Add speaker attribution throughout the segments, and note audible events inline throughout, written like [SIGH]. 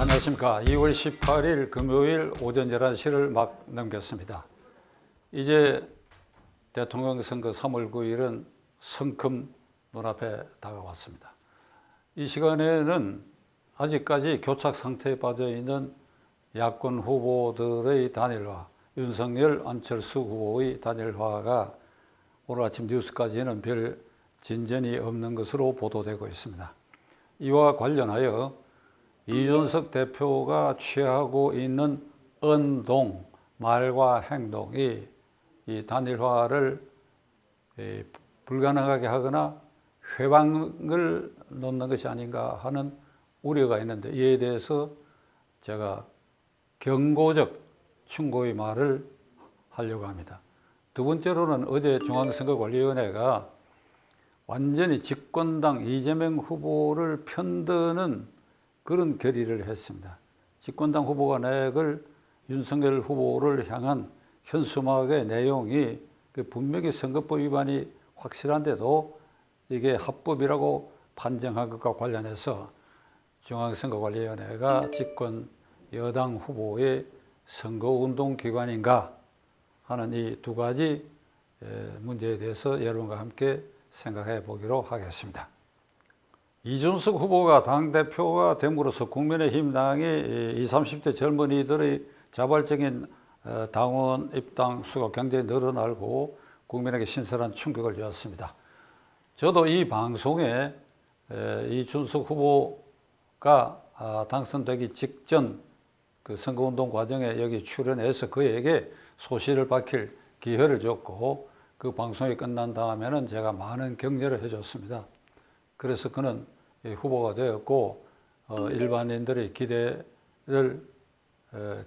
Speaker 1: 안녕하십니까. 2월 18일 금요일 오전 11시를 막 넘겼습니다. 이제 대통령 선거 3월 9일은 성큼 눈앞에 다가왔습니다. 이 시간에는 아직까지 교착 상태에 빠져 있는 야권 후보들의 단일화, 윤석열, 안철수 후보의 단일화가 오늘 아침 뉴스까지는 별 진전이 없는 것으로 보도되고 있습니다. 이와 관련하여 이준석 대표가 취하고 있는 언동, 말과 행동이 이 단일화를 이 불가능하게 하거나 회방을 놓는 것이 아닌가 하는 우려가 있는데 이에 대해서 제가 경고적 충고의 말을 하려고 합니다. 두 번째로는 어제 중앙선거관리위원회가 완전히 집권당 이재명 후보를 편드는 그런 결의를 했습니다. 집권당 후보가 내걸 윤석열 후보를 향한 현수막의 내용이 그 분명히 선거법 위반이 확실한데도 이게 합법이라고 판정한 것과 관련해서 중앙선거관리위원회가 집권 여당 후보의 선거운동 기관인가 하는 이 두 가지 문제에 대해서 여러분과 함께 생각해 보기로 하겠습니다. 이준석 후보가 당대표가 됨으로써 국민의힘 당이 20, 30대 젊은이들의 자발적인 어, 당원 입당 수가 굉장히 늘어나고 국민에게 신선한 충격을 주었습니다. 저도 이 방송에 이준석 후보가 아, 당선되기 직전 그 선거운동 과정에 여기 출연해서 그에게 소식을 밝힐 기회를 줬고 그 방송이 끝난 다음에는 제가 많은 격려를 해줬습니다. 그래서 그는 후보가 되었고 어, 일반인들의 기대를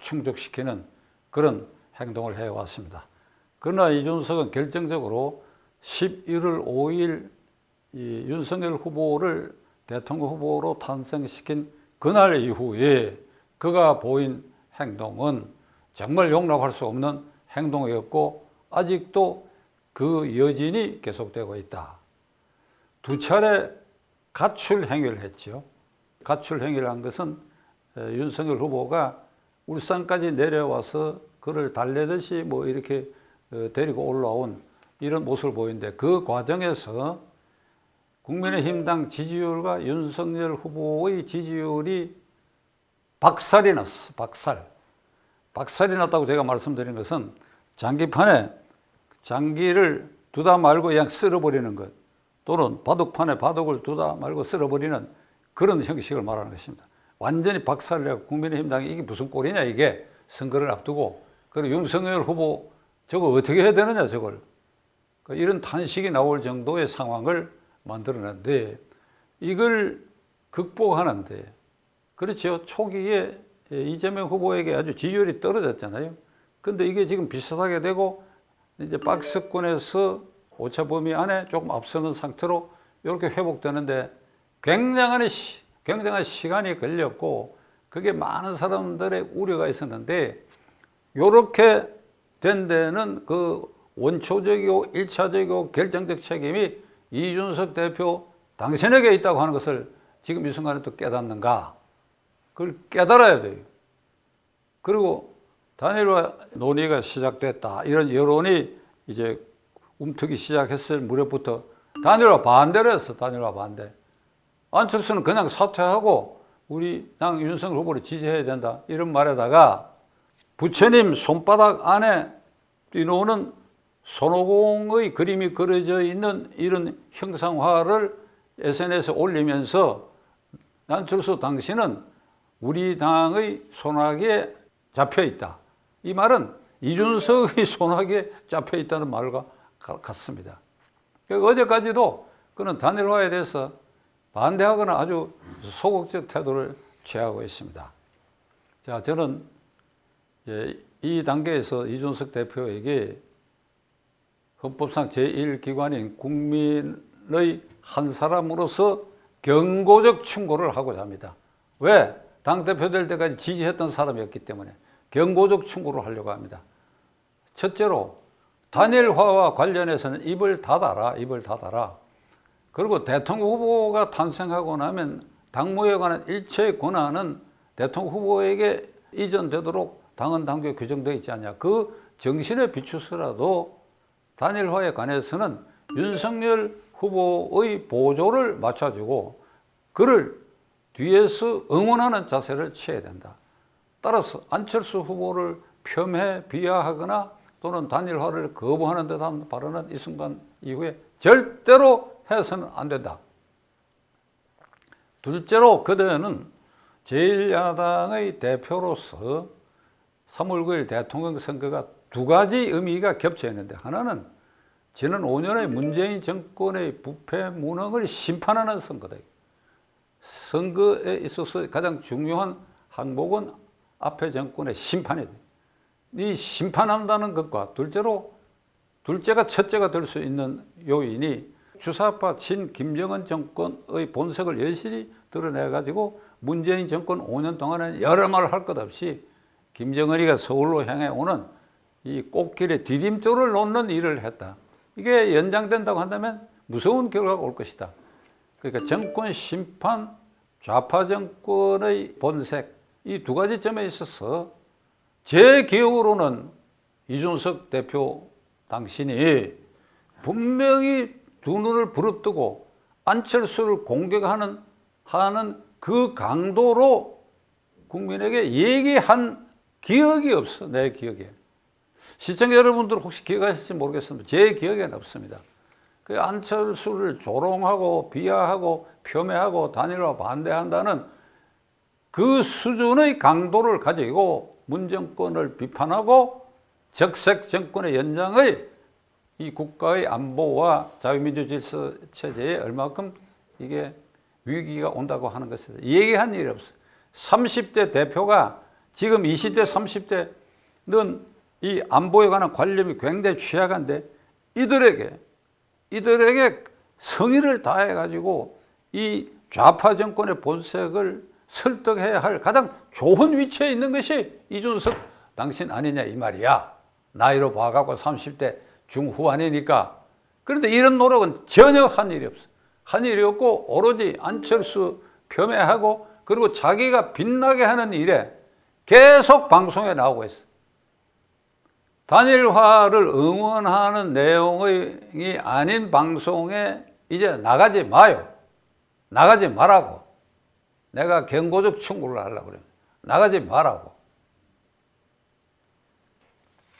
Speaker 1: 충족시키는 그런 행동을 해왔습니다. 그러나 이준석은 결정적으로 11월 5일 이 윤석열 후보를 대통령 후보로 탄생시킨 그날 이후에 그가 보인 행동은 정말 용납할 수 없는 행동이었고 아직도 그 여진이 계속되고 있다. 두 차례 가출 행위를 했죠. 가출 행위를 한 것은 윤석열 후보가 울산까지 내려와서 그를 달래듯이 뭐 이렇게 어, 데리고 올라온 이런 모습을 보이는데 그 과정에서 국민의힘당 지지율과 윤석열 후보의 지지율이 박살이 났어. 박살. 박살이 났다고 제가 말씀드린 것은 장기판에 장기를 두다 말고 그냥 쓸어버리는 것 또는 바둑판에 바둑을 두다 말고 쓸어버리는 그런 형식을 말하는 것입니다. 완전히 박살을 내고 국민의힘당이 이게 무슨 꼴이냐 이게 선거를 앞두고 그리고 윤석열 후보 저거 어떻게 해야 되느냐 저걸 그러니까 이런 탄식이 나올 정도의 상황을 만들어냈는데 이걸 극복하는데 그렇죠 초기에 이재명 후보에게 아주 지지율이 떨어졌잖아요. 근데 이게 지금 비슷하게 되고 이제 박스권에서 오차 범위 안에 조금 앞서는 상태로 이렇게 회복되는데 굉장한 시, 굉장한 시간이 걸렸고 그게 많은 사람들의 우려가 있었는데 이렇게 된 데는 그 원초적이고 일차적이고 결정적 책임이 이준석 대표 당신에게 있다고 하는 것을 지금 이 순간에 또 깨닫는가? 그걸 깨달아야 돼요. 그리고 단일화 논의가 시작됐다. 이런 여론이 이제 움트기 시작했을 무렵부터 단일화 반대를 했어. 단일화 반대. 안철수는 그냥 사퇴하고 우리 당 윤석열 후보를 지지해야 된다. 이런 말에다가 부처님 손바닥 안에 뛰노는 손오공의 그림이 그려져 있는 이런 형상화를 SNS에 올리면서 안철수 당신은 우리 당의 손아귀에 잡혀 있다. 이 말은 이준석의 손아귀에 잡혀 있다는 말과 같습니다. 어제까지도 그는 단일화에 대해서 반대하거나 아주 소극적 태도를 취하고 있습니다. 자, 저는 이 단계에서 이준석 대표에게 헌법상 제1기관인 국민의 한 사람으로서 경고적 충고를 하고자 합니다. 왜? 당대표 될 때까지 지지했던 사람이었기 때문에 경고적 충고를 하려고 합니다. 첫째로 단일화와 관련해서는 입을 닫아라, 입을 닫아라. 그리고 대통령 후보가 탄생하고 나면 당무에 관한 일체의 권한은 대통령 후보에게 이전되도록 당헌 당규에 규정되어 있지 않냐. 그 정신에 비추서라도 단일화에 관해서는 윤석열 후보의 보조를 맞춰주고 그를 뒤에서 응원하는 자세를 취해야 된다. 따라서 안철수 후보를 폄훼 비하하거나 또는 단일화를 거부하는 듯한 발언은 이 순간 이후에 절대로 해서는 안 된다. 둘째로 그대는 제1야당의 대표로서 3월 9일 대통령 선거가 두 가지 의미가 겹쳐 있는데 하나는 지난 5년의 문재인 정권의 부패 무능을 심판하는 선거다. 선거에 있어서 가장 중요한 항목은 앞에 정권의 심판이다. 이 심판한다는 것과 둘째로 둘째가 첫째가 될 수 있는 요인이 주사파 친 김정은 정권의 본색을 여실히 드러내 가지고 문재인 정권 5년 동안은 여러 말 할 것 없이 김정은이가 서울로 향해 오는 이 꽃길에 디딤돌을 놓는 일을 했다. 이게 연장된다고 한다면 무서운 결과가 올 것이다. 그러니까 정권 심판, 좌파 정권의 본색 이 두 가지 점에 있어서 제 기억으로는 이준석 대표 당신이 분명히 두 눈을 부릅뜨고 안철수를 공격하는 하는 그 강도로 국민에게 얘기한 기억이 없어 내 기억에. 시청자 여러분들 혹시 기억하실지 모르겠습니다. 제 기억에는 없습니다. 그 안철수를 조롱하고 비하하고 폄훼하고 단일화 반대한다는 그 수준의 강도를 가지고 문정권을 비판하고 적색 정권의 연장의 이 국가의 안보와 자유민주 질서 체제에 얼마큼 이게 위기가 온다고 하는 것에 얘기한 일이 없어요. 30대 대표가 지금 20대, 30대는 이 안보에 관한 관념이 굉장히 취약한데 이들에게 이들에게 성의를 다해 가지고 이 좌파 정권의 본색을 설득해야 할 가장 좋은 위치에 있는 것이 이준석 당신 아니냐 이 말이야. 나이로 봐갖고 30대 중후반이니까. 그런데 이런 노력은 전혀 한 일이 없어. 한 일이 없고 오로지 안철수 폄훼하고 그리고 자기가 빛나게 하는 일에 계속 방송에 나오고 있어. 단일화를 응원하는 내용이 아닌 방송에 이제 나가지 마요. 나가지 말라고. 내가 경고적 충고를 하려고 그래. 나가지 말라고.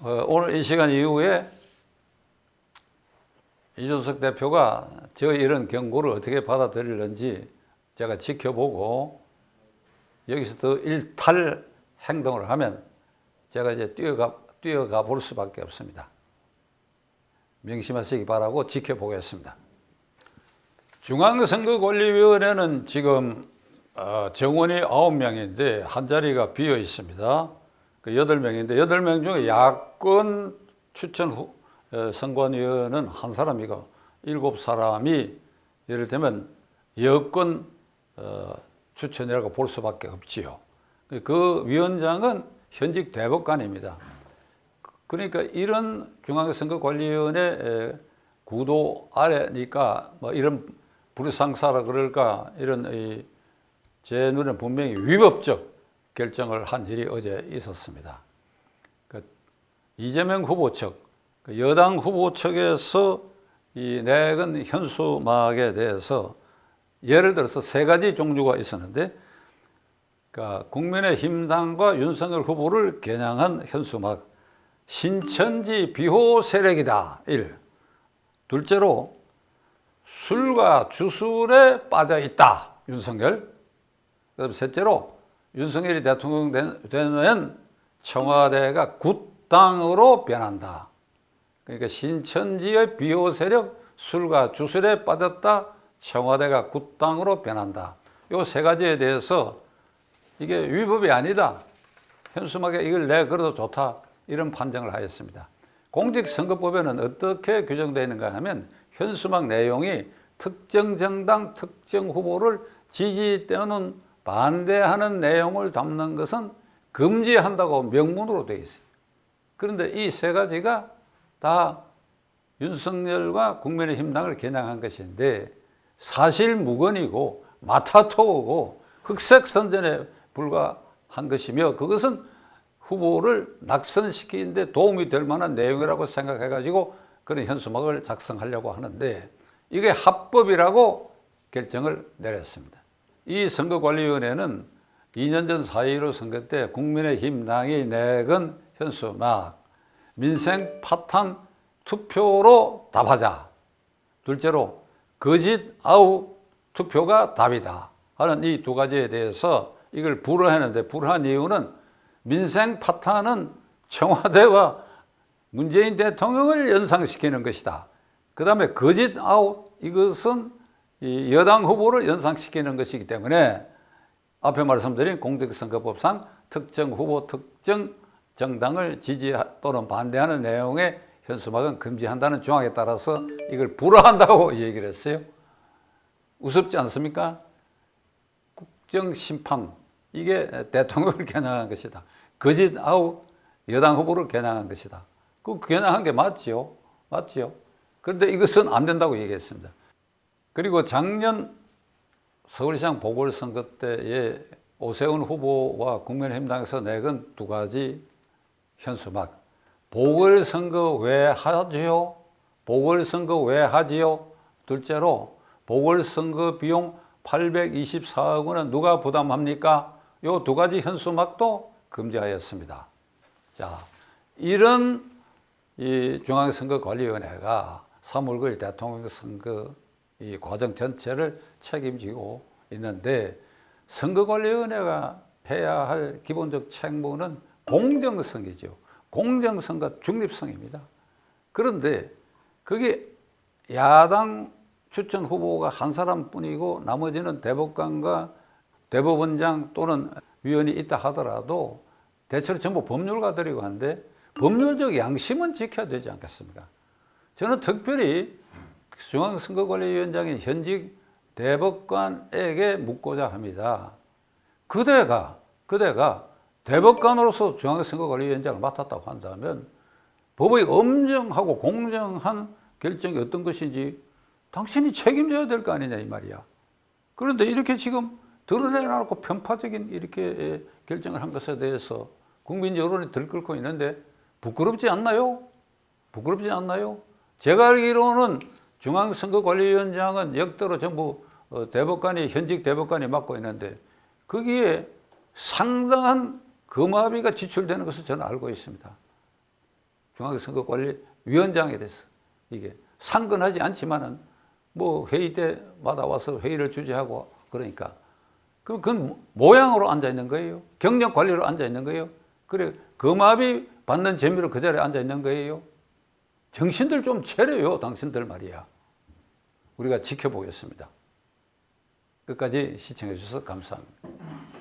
Speaker 1: 어, 오늘 이 시간 이후에 이준석 대표가 저 이런 경고를 어떻게 받아들일는지 제가 지켜보고 여기서 더 일탈 행동을 하면 제가 이제 뛰어가, 뛰어가 볼 수밖에 없습니다. 명심하시기 바라고 지켜보겠습니다. 중앙선거관리위원회는 지금 어, 정원이 9명인데 한 자리가 비어 있습니다. 그 8명인데 8명 중에 야권 추천 후, 어, 선관위원은 한 사람이고 7사람이 예를 들면 여권 어, 추천이라고 볼 수밖에 없지요. 그 위원장은 현직 대법관입니다. 그러니까 이런 중앙선거관리위원회 구도 아래니까 뭐 이런 불상사라 그럴까 이런 이 제 눈에 분명히 위법적 결정을 한 일이 어제 있었습니다. 그 이재명 후보 측, 그 여당 후보 측에서 이 내건 현수막에 대해서 예를 들어서 세 가지 종류가 있었는데, 그러니까 국민의힘당과 윤석열 후보를 겨냥한 현수막, 신천지 비호 세력이다. 1. 둘째로 술과 주술에 빠져 있다. 윤석열. 그다음 셋째로 윤석열이 대통령 되면 청와대가 굿당으로 변한다. 그러니까 신천지의 비호 세력 술과 주술에 빠졌다. 청와대가 굿당으로 변한다. 이세 가지에 대해서 이게 위법이 아니다. 현수막에 이걸 내 걸어도 좋다. 이런 판정을 하였습니다. 공직선거법에는 어떻게 규정되어 있는가 하면 현수막 내용이 특정 정당, 특정 후보를 지지 또는 반대하는 내용을 담는 것은 금지한다고 명문으로 되어 있어요. 그런데 이 세 가지가 다 윤석열과 국민의힘당을 겨냥한 것인데 사실 무근이고 마타토고 흑색 선전에 불과 한 것이며 그것은 후보를 낙선시키는데 도움이 될 만한 내용이라고 생각해 가지고 그런 현수막을 작성하려고 하는데 이게 합법이라고 결정을 내렸습니다. 이 선거관리위원회는 2년 전 4.15 선거 때 국민의힘 당이 내건 현수막 민생 파탄 투표로 답하자. 둘째로 거짓 아우 투표가 답이다 하는 이 두 가지에 대해서 이걸 불허했는데 불허한 이유는 민생 파탄은 청와대와 문재인 대통령을 연상시키는 것이다. 그 다음에 거짓 아웃 이것은 이 여당 후보를 연상시키는 것이기 때문에 앞에 말씀드린 공직선거법상 특정 후보 특정 정당을 지지 또는 반대하는 내용의 현수막은 금지한다는 조항에 따라서 이걸 불허한다고 [LAUGHS] 얘기를 했어요. 우습지 않습니까? 국정 심판 이게 대통령을 [LAUGHS] 겨냥한 것이다. 거짓 아웃 여당 후보를 겨냥한 것이다. 그 겨냥한 게 맞지요. 맞지요. 그런데 이것은 안 된다고 얘기했습니다. 그리고 작년 서울시장 보궐선거 때에 오세훈 후보와 국민의힘당에서 내건 두 가지 현수막. 보궐선거 왜 하지요? 보궐선거 왜 하지요? 둘째로 보궐선거 비용 824억 원은 누가 부담합니까? 요 두 가지 현수막도 금지하였습니다. 자, 이런 이 중앙선거관리위원회가 3월 9일 대통령 선거 이 과정 전체를 책임지고 있는데 선거관리위원회가 해야 할 기본적 책무는 공정성이죠. 공정성과 중립성입니다. 그런데 그게 야당 추천 후보가 한 사람뿐이고 나머지는 대법관과 대법원장 또는 위원이 있다 하더라도 대체로 전부 법률가들이고 한데 법률적 양심은 지켜야 되지 않겠습니까? 저는 특별히 중앙선거관리위원장인 현직 대법관에게 묻고자 합니다. 그대가 그대가 대법관으로서 중앙선거관리위원장을 맡았다고 한다면 법의 엄정하고 공정한 결정이 어떤 것인지 당신이 책임져야 될 거 아니냐 이 말이야. 그런데 이렇게 지금 드러내놓고 편파적인 이렇게 결정을 한 것에 대해서 국민 여론이 들끓고 있는데 부끄럽지 않나요? 부끄럽지 않나요? 제가 알기로는 중앙선거관리위원장은 역대로 전부 어, 대법관이 현직 대법관이 맡고 있는데 거기에 상당한 금화비가 지출되는 것을 저는 알고 있습니다. 중앙선거관리위원장에 대해서 이게 상근하지 않지만은 뭐 회의 때마다 와서 회의를 주재하고 그러니까 그 그건 모양으로 앉아 있는 거예요. 경력 관리로 앉아 있는 거예요. 그래 금화비 받는 재미로 그 자리에 앉아 있는 거예요. 정신들 좀 차려요, 당신들 말이야. 우리가 지켜보겠습니다. 끝까지 시청해 주셔서 감사합니다.